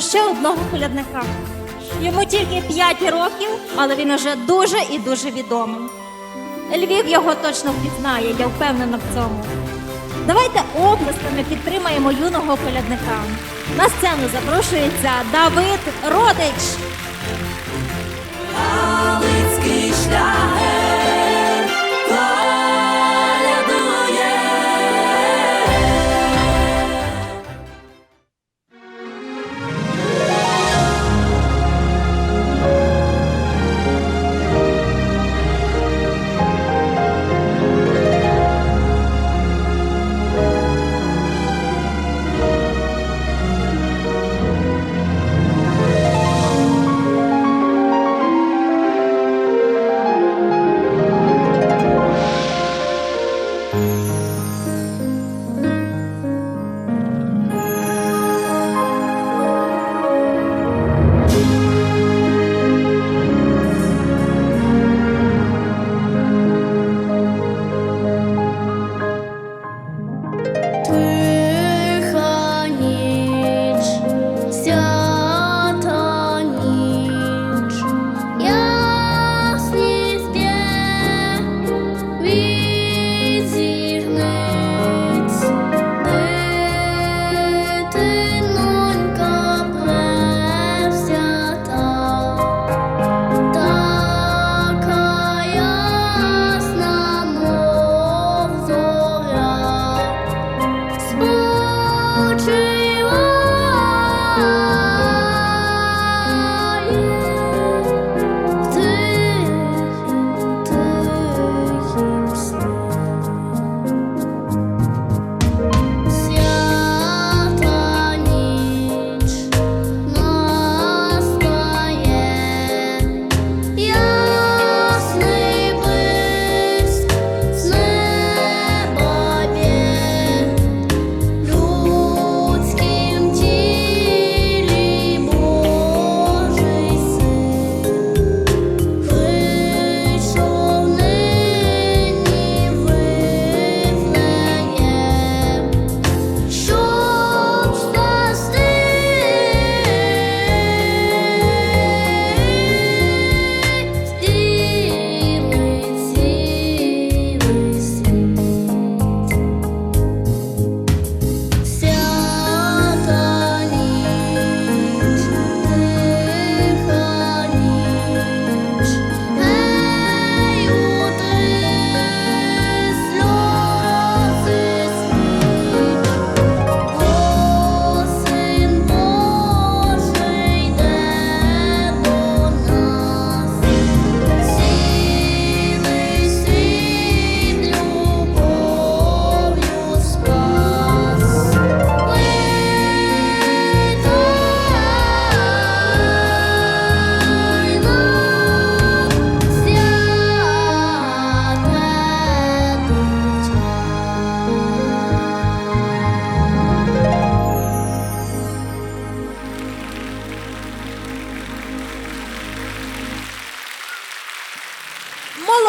ще одного колядника. Йому тільки 5 років, але він уже дуже і дуже відомий. Львів його точно впізнає, я впевнена в цьому. Давайте оплесками підтримаємо юного колядника. На сцену запрошується Давид Родич. Галицький шлягер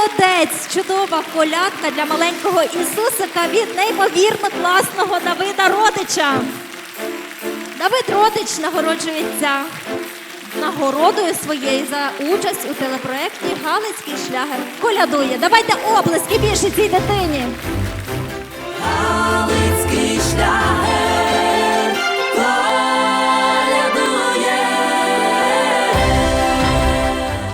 Молодець! Чудова колядка для маленького Ісусика від неймовірно класного Давида Родича. Давид Родич нагороджується нагородою своєю за участь у телепроєкті Галицький шлягер колядує. Давайте оплески більше цій дитині.